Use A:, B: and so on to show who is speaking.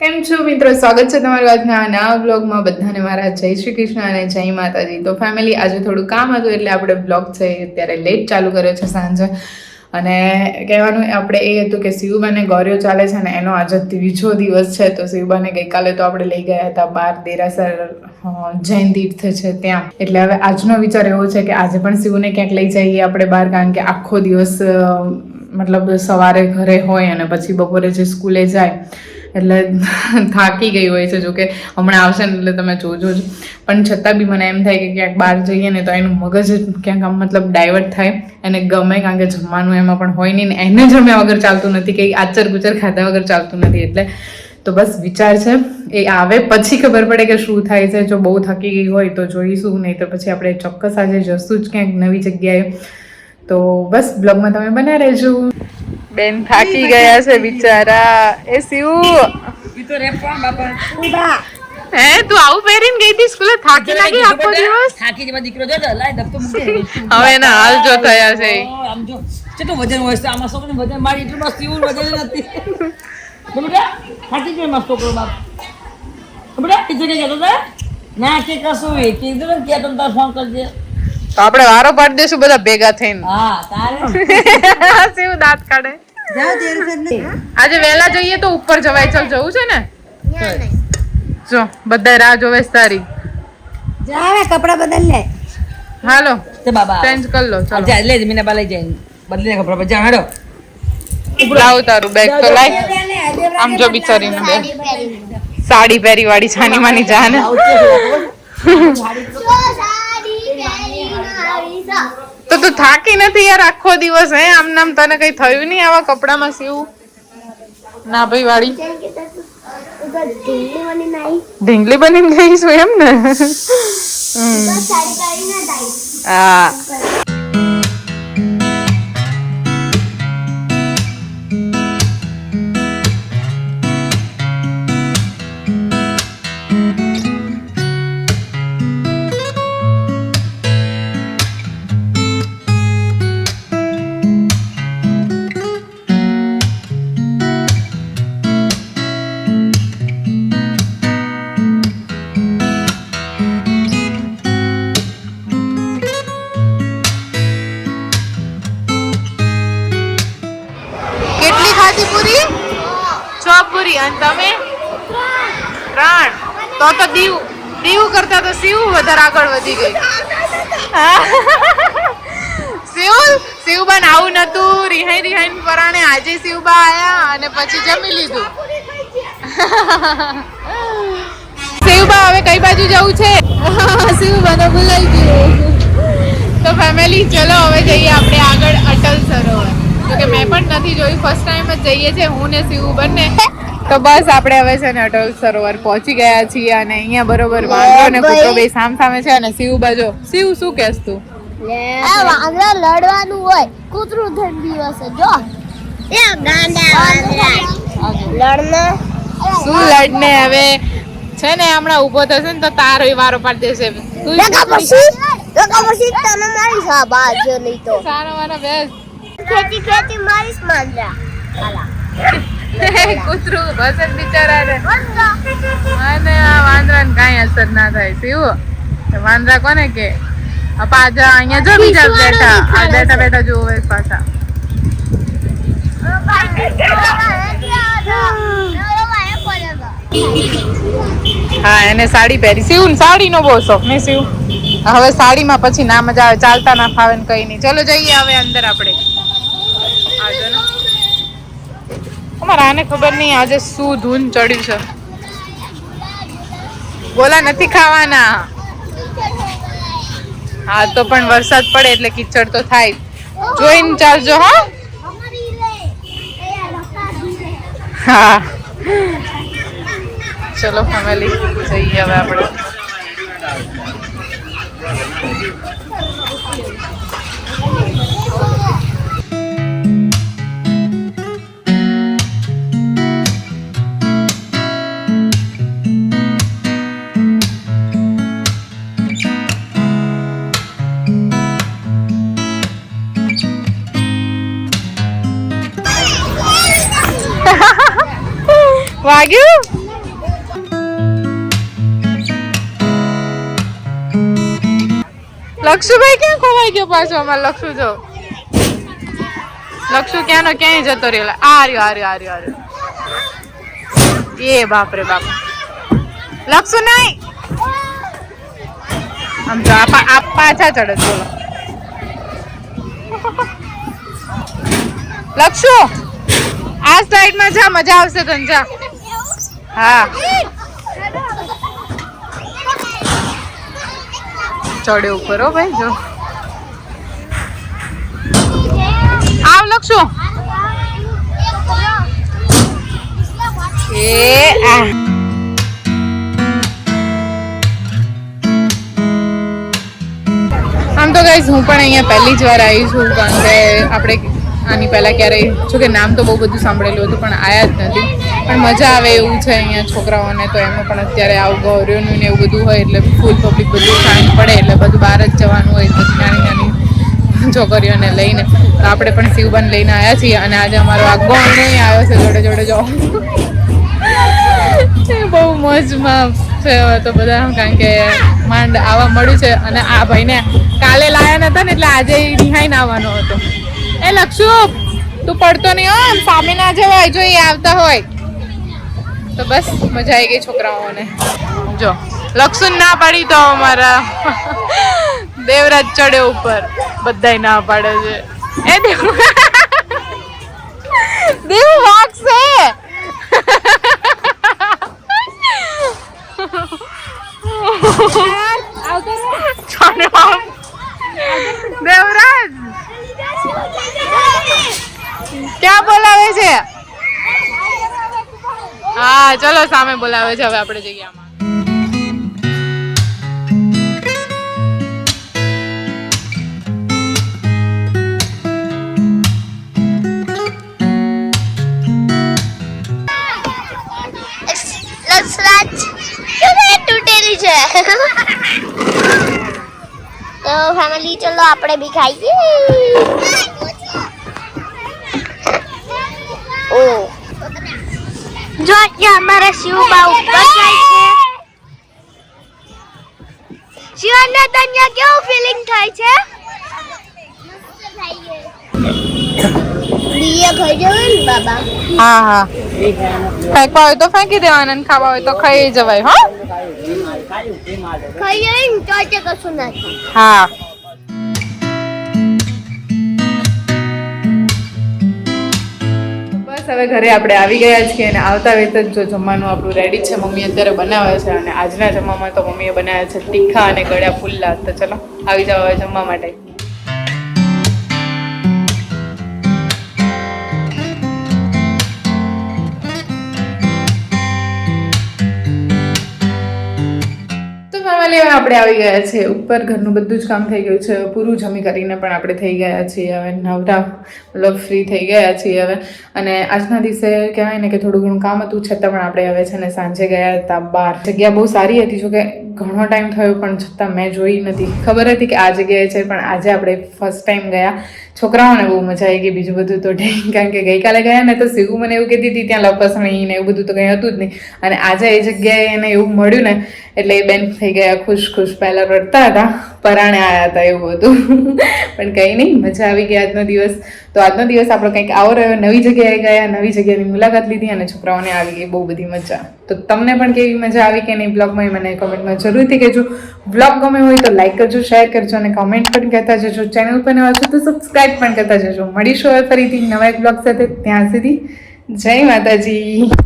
A: કેમ છો મિત્રો? સ્વાગત છે તમારું આજના નવા બ્લોગમાં બધાને મારા જય શ્રી કૃષ્ણ અને જય માતાજી. તો ફેમિલી આજે થોડું કામ હતું એટલે આપણે બ્લોગ છે અત્યારે લેટ ચાલુ કર્યો છે સાંજે. અને કહેવાનું આપણે એ હતું કે શિવબાને ગૌર્યો ચાલે છે ને, એનો આજે ત્રીજો દિવસ છે. તો શિવબાને ગઈકાલે તો આપણે લઈ ગયા હતા બાર દેરાસર જૈન તીર્થ છે ત્યાં. એટલે હવે આજનો વિચાર એવો છે કે આજે પણ શિવને ક્યાંક લઈ જઈએ આપણે બહાર કારણ કે આખો દિવસ મતલબ સવારે ઘરે હોય અને પછી બપોરે જે સ્કૂલે જાય એટલે થાકી ગઈ હોય છે, જોકે હમણાં આવશે ને એટલે તમે જોજો જ. પણ છતાં બી મને એમ થાય કે ક્યાંક બહાર જઈએ ને તો એનું મગજ ક્યાંક આમ મતલબ ડાયવર્ટ થાય એને ગમે કારણ કે જમવાનું એમાં પણ હોય નહીં ને એને જમ્યા વગર ચાલતું નથી કે આચર ગુચર ખાધા વગર ચાલતું નથી. એટલે તો બસ વિચાર છે, એ આવે પછી ખબર પડે કે શું થાય છે. જો બહુ થકી ગઈ હોય તો જોઈશું, નહીં તો પછી આપણે ચોક્કસ આજે જશું જ ક્યાંક નવી જગ્યાએ. તો બસ બ્લોગમાં તમે બન્યા રહેજો. બેન થાકી ગયા છે બિચારા. એ શિવ. હે તું આવું પહેરીને ગઈ હતી સ્કૂલે? થાકી લાગી આખો દિવસ?
B: થાકી જેવા દીકરો જો તો લાય ધક્કો મૂકી
A: હવે એના હાલ જો થયા છે.
B: આમ જો કેટલું વજન હોય છે? આમાં સોકને વજન મારી એટલું બસ એવું વજન નથી. બોલ બેટા થાકી ગયો મસ્તો કરો બાપ. બોલ બેટા એ જગ્યાએ કહેતો ના કે કશું એ કીધું ને કે તમ તાર ફોન કરજે
A: તો આપણે વારો પાડી દેશું બધા ભેગા થઈને.
B: હા તારે?
A: શું દાંત કાઢે. આજે વહેલા જઈએ તો ઉપર જવાય. ચાલ જવું છે ને? જો બધા રાહ જોવે સારી તારી.
C: જાવે કપડા બદલ લે.
A: હાલો
B: તે બાબા
A: ચેન્જ કરી લો ચલો.
B: જા લે મીના બા લઈ જાય. બદલીને કપડા પર જા હેડો.
A: લાવ તારું બેગ તો લાય. આમ જો બિચારીને બેગ સાડી પહેરી વાળી છાની માની જાને તો તું થાકી નથી યાર આખો દિવસ હે? આમ નામ તને કઈ થયું નહીં આવા કપડામાં સીવું? ના ભાઈ વાળી. ઢીંગલી બની ગઈ છું એમ ને? હમ. હા. છ અને તમે? ત્રણ. તો તો દીવ દીવ કરતા તો શિવ વધારે આગળ વધી ગઈ. શિવ શિવબાન આવું નતું. રિહાઈ રિહાઈ પરાણે આજે શિવબા આયા અને પછી જમી લીધું. શિવબા હવે કઈ બાજુ જવું છે? શિવબાને ભૂલાઈ ગયું. તો ફેમિલી ચલો હવે જઈએ આપણે આગળ અટલ સરોવર. નથી જોયું. ફર્સ્ટ ટાઈમ જ જઈએ છે હું ને શિવ બંને. તો બસ આપણે હવે છે ને અટલ સરોવર પહોંચી ગયા છીએ અને અહીંયા બરોબર વાંદરો ને કૂતરો બે સામ સામે છે અને શિવ બાજુ. શિવ શું કહેશ તું?
C: વાંદરા લડવાનું હોય. કૂતરું થઈને દિવસે જો. એ લડને.
A: શું લડને હવે? છે ને હમણાં ઊભો થશે ને તો તારો વારો પાડી દેશે તું
C: પછી? પછી તને મારીશ આ બાજુ નહીં તો.
A: સારો વારો બેસ.
C: ખેતી ખેતી મારીશ માંદરા હાલા.
A: કૂતરું બિચારા બિચારાને. અને આ વાંદરાને કાંઈ અસર ના થાય શિવ વાંદરા કોને કે? પાછા અહીંયા જો બીજા બેઠા. આ બેઠા બેઠા જોવે પાછા. હા એને સાડી પહેરી. શિવ સાડી નો બહુ શોખ ને શિવ હવે સાડીમાં પછી ના મજા આવે ચાલતા ના ફાવે ને કઈ નહીં. ચલો જઈએ હવે અંદર આપણે આવજો ને અમારે આને ખબર નહીં, આજે શું ધૂન ચડ્યું છે. બોલા, નથી ખાવાના. હા, તો પણ વરસાદ પડે એટલે કિચડ તો થાય. જોઈને ચાલજો, હા. હા. ચલો, ફેમિલી, જઈએ હવે આપણે. વાગ્યું? લક્ષુભાઈ ક્યાં ખોવાઈ ગયો પાછો અમારે લક્ષુ જો? લક્ષુ ક્યાંનો, ક્યાંય જતો રહ્યો? આ રહ્યો આ રહ્યો આ રહ્યો આ રહ્યો. એ બાપરે બાપ. લક્ષુ નહીં? આમ તો આપા, આપ પાછા ચડે બોલો. લક્ષુ, આ સાઈડમાં જા, મજા આવશે તને, જા. હા. ચડે ઉપર હો ભાઈ જો. આવ લખશું. એ આ. આમ તો ગાઈઝ હું પણ અહીંયા પહેલી જ વાર આવી છું કારણ કે આપણે આની પહેલાં ક્યારેય જો કે નામ તો બહુ બધું સાંભળેલું હતું પણ આવ્યા જ નથી. પણ મજા આવે એવું છે અહીંયા છોકરાઓને તો એમાં પણ અત્યારે આવું ગૌરીઓનું ને એવું બધું હોય એટલે ફૂલ પબ્લિક બધું શાંત પડે એટલે બધું બહાર જ જવાનું હોય પછી નાની નાની છોકરીઓને લઈને. તો આપણે પણ શિવબન લઈને આવ્યા છીએ અને આજે અમારો આ ગૌણ આવ્યો છે, જોડે જોડે જો. બહુ મોજમાં છે તો બધા, કારણ કે માંડ આવા મળ્યું છે અને આ ભાઈને કાલે લાયા નતા ને એટલે આજે નિહાઈને આવવાનો હતો. એ લક્ષુ તું પડતો નહીં હો સામે ના જવાય જો એ આવતા હોય. તો બસ, મજા આવી ગઈ છોકરાઓને. જો લક્ષુન ના પાડી તો અમારા દેવરાજ ચડે ઉપર. બધાય ના પાડે છે. એ દેવ દેવ વાગશે. દેવરાજ. ક્યાં બોલાવે છે? હા, ચલો સામે બોલાવે છે હવે આપણે આમાં
C: તૂટેલી છે તો ફેમિલી ચલો આપણે બી ખાઈએ. જો અહીંયા અમારા શિવબા ઉપર જાય છે. શિવાને તને કેવું ફીલિંગ થાય છે? બીએ ખાઈ જવાય ને બાબા?
A: હા હા. ફેંકવા હોય તો ફેંકી દેવાના ખાવા હોય તો ખાઈ જવાય હા.
C: ખાઈ તો કશું ના
A: હા. હવે ઘરે આપણે આવી ગયા છીએ અને આવતા વેત જ જો જમવાનું આપણું રેડી છે, મમ્મી અત્યારે બનાવે છે અને આજના જમવામાં તો મમ્મીએ બનાવ્યા છે તીખા અને ગળ્યા ફુલ્લા તો ચલો, આવી જાઓ જમવા માટે. હવે આપણે આવી ગયા છે. ઉપર ઘરનું બધું જ કામ થઈ ગયું છે. પૂરું જમી કરીને પણ આપણે થઈ ગયા છીએ. હવે નવરા, મતલબ ફ્રી થઈ ગયા છીએ હવે. અને આજના દિવસે કહેવાય ને કે થોડું ઘણું કામ હતું, છતાં પણ આપણે હવે છે ને સાંજે ગયા હતા બહાર. જગ્યા બહુ સારી હતી જો કે ઘણો ટાઈમ થયો, પણ છતાં મેં જોઈ નથી. ખબર હતી કે આ જગ્યાએ છે, પણ આજે આપણે ફર્સ્ટ ટાઈમ ગયા. છોકરાઓને બહુ મજા આવી ગઈ બીજું બધું તો કારણ કે ગઈકાલે ગયા ને તો શિવ મને એવું કહેતી હતી, ત્યાં લપસણી ને એવું બધું તો કંઈ હતું જ નહીં. અને આજે એ જગ્યાએ એને એવું મળ્યું ને, એટલે એ બેન થઈ ગયા ખુશ ખુશ. પહેલાં રડતા હતા, પરાણે આવ્યા હતા એવું હતું. પણ કંઈ નહીં, મજા આવી ગઈ આજનો દિવસ. તો આજનો દિવસ આપણો કંઈક આવો રહ્યો, નવી જગ્યાએ ગયા, નવી જગ્યાની મુલાકાત લીધી અને છોકરાઓને આવી ગઈ, બહુ બધી મજા. તો તમને પણ કેવી મજા આવી કે નહીં બ્લોગમાં મને કોમેન્ટમાં જરૂરથી કહેજો. બ્લોગ ગમે હોય તો લાઈક કરજો શેર કરજો અને કમેન્ટ પણ કહેતા જજો. ચેનલ પર નવા છો તો સબસ્ક્રાઈબ પણ કરતા જજો. મળીશું હવે ફરીથી નવા એક બ્લોગ સાથે ત્યાં સુધી. જય માતાજી.